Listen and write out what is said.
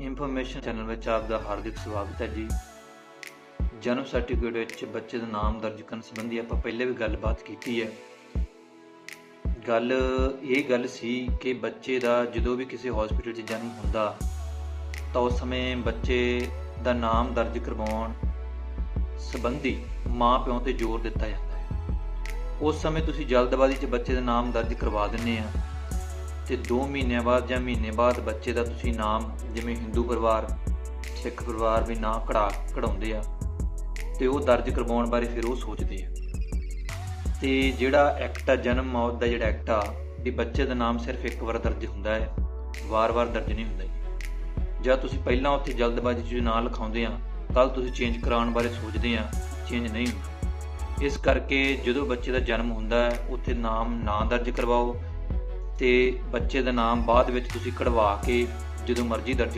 Information channel ਵਿੱਚ ਆਪ ਦਾ ਹਾਰਦਿਕ ਸਵਾਗਤ ਹੈ ਜੀ। ਜਨਮ ਸਰਟੀਫਿਕੇਟ ਵਿੱਚ ਬੱਚੇ ਦਾ ਨਾਮ ਦਰਜ ਕਰਨ ਸੰਬੰਧੀ ਆਪਾਂ ਪਹਿਲੇ ਵੀ ਗੱਲਬਾਤ ਕੀਤੀ ਹੈ। ਗੱਲ ਇਹ ਗੱਲ ਸੀ ਕਿ ਬੱਚੇ ਦਾ ਜਦੋਂ ਵੀ ਕਿਸੇ ਹਸਪੀਟਲ 'ਚ ਜਨਮ ਹੁੰਦਾ, ਤਾਂ ਉਸ ਸਮੇਂ ਬੱਚੇ ਦਾ ਨਾਮ ਦਰਜ ਕਰਵਾਉਣ ਸੰਬੰਧੀ ਮਾਂ ਪਿਓ ਤੇ ਜ਼ੋਰ ਦਿੱਤਾ ਜਾਂਦਾ ਹੈ। ਉਸ ਸਮੇਂ ਤੁਸੀਂ ਜਲਦਬਾਜ਼ੀ 'ਚ ਬੱਚੇ ਦਾ ਨਾਮ ਦਰਜ ਕਰਵਾ ਦਿੰਦੇ ਆ। ਤੇ 2 ਮਹੀਨਿਆਂ ਬਾਅਦ ਜਾਂ ਮਹੀਨੇ ਬਾਅਦ ਬੱਚੇ ਦਾ ਤੁਸੀਂ ਨਾਮ, ਜਿਵੇਂ ਹਿੰਦੂ ਪਰਿਵਾਰ, ਸਿੱਖ ਪਰਿਵਾਰ ਵੀ ਨਾਂ ਕਢਾ, ਕਢਾਉਂਦੇ ਆ ਤੇ ਉਹ ਦਰਜ ਕਰਵਾਉਣ ਬਾਰੇ ਫਿਰ ਉਹ ਸੋਚਦੇ ਆ। ਤੇ ਜਿਹੜਾ ਐਕਟ ਆ, ਜਨਮ ਮੌਤ ਦਾ ਜਿਹੜਾ ਐਕਟ ਆ, ਵੀ ਬੱਚੇ ਦਾ ਨਾਮ ਸਿਰਫ ਇੱਕ ਵਾਰ ਦਰਜ ਹੁੰਦਾ ਹੈ, ਵਾਰ-ਵਾਰ ਦਰਜ ਨਹੀਂ ਹੁੰਦਾ ਜਾਂ। ਤੁਸੀਂ ਪਹਿਲਾਂ ਉੱਥੇ ਜਲਦਬਾਜ਼ੀ 'ਚ ਨਾਂ ਲਿਖਾਉਂਦੇ ਆ ਕੱਲ ਤੁਸੀਂ ਚੇਂਜ ਕਰਾਉਣ ਬਾਰੇ ਸੋਚਦੇ ਆ ਚੇਂਜ ਨਹੀਂ ਇਸ ਕਰਕੇ ਜਦੋਂ ਬੱਚੇ ਦਾ ਜਨਮ ਹੁੰਦਾ ਹੈ, ਉੱਥੇ ਨਾਮ ਨਾ ਦਰਜ ਕਰਵਾਓ ਤੇ ਬੱਚੇ ਦਾ ਨਾਮ ਬਾਅਦ ਵਿੱਚ ਤੁਸੀਂ ਕਢਵਾ ਕੇ ਜਦੋਂ ਮਰਜ਼ੀ ਦਰਜ